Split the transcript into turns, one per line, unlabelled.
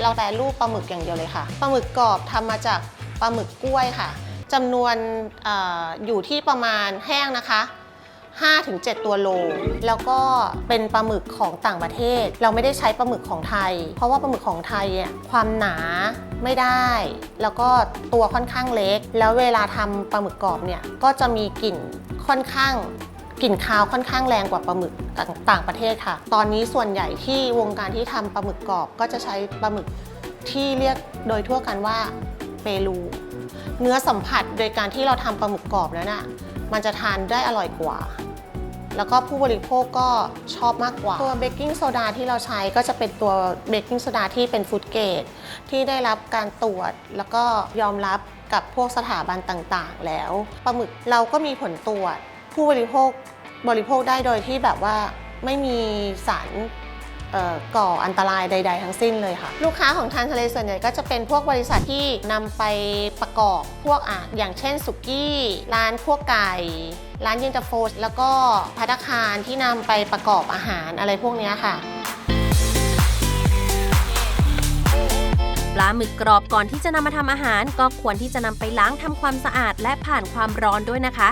เราแปรรูปปลาหมึกอย่างเดียวเลยค่ะปลาหมึกกรอบทำมาจากปลาหมึกกล้วยค่ะจำนวนออยู่ที่ประมาณแห้งนะคะ5-7 ตัวโล แล้วก็เป็นปลาหมึกของต่างประเทศ เราไม่ได้ใช้ปลาหมึกของไทย เพราะว่าปลาหมึกของไทยอะความหนาไม่ได้ แล้วก็ตัวค่อนข้างเล็ก แล้วเวลาทำปลาหมึกกรอบเนี่ยก็จะมีกลิ่นค่อนข้าง กลิ่นคาวค่อนข้างแรงกว่าปลาหมึกต่างประเทศค่ะ ตอนนี้ส่วนใหญ่ที่วงการที่ทำปลาหมึกกรอบก็จะใช้ปลาหมึกที่เรียกโดยทั่วกันว่าเปรูเนื้อสัมผัสโดยการที่เราทำปลาหมึกกรอบนั้นน่ะมันจะทานได้อร่อยกว่า แล้วก็ผู้บริโภคก็ชอบมากกว่า ตัวเบกกิ้งโซดาที่เราใช้ก็จะเป็นตัวเบกกิ้งโซดาที่เป็นฟูดเกรดที่ได้รับการตรวจแล้วก็ยอมรับกับพวกสถาบันต่างๆ แล้วปลาหมึกเราก็มีผลตรวจ ผู้บริโภคบริโภคได้โดยที่แบบว่าไม่มีสารก่ออันตรายใด ๆ ทั้งสิ้นเลยค่ะ ลูกค้าของทานทะเลส่วนใหญ่ก็จะเป็นพวกบริษัทที่นำไปประกอบพวกอะอย่างเช่นสุกี้ ร้านพวกไก่ ร้านเย็นตาโฟแล้วก็พัตคารที่นำไปประกอบอาหารอะไรพวกนี้ค่ะ
ปลาหมึกกรอบก่อนที่จะนำมาทำอาหาร ก็ควรที่จะนำไปล้างทำความสะอาดและผ่านความร้อนด้วยนะคะ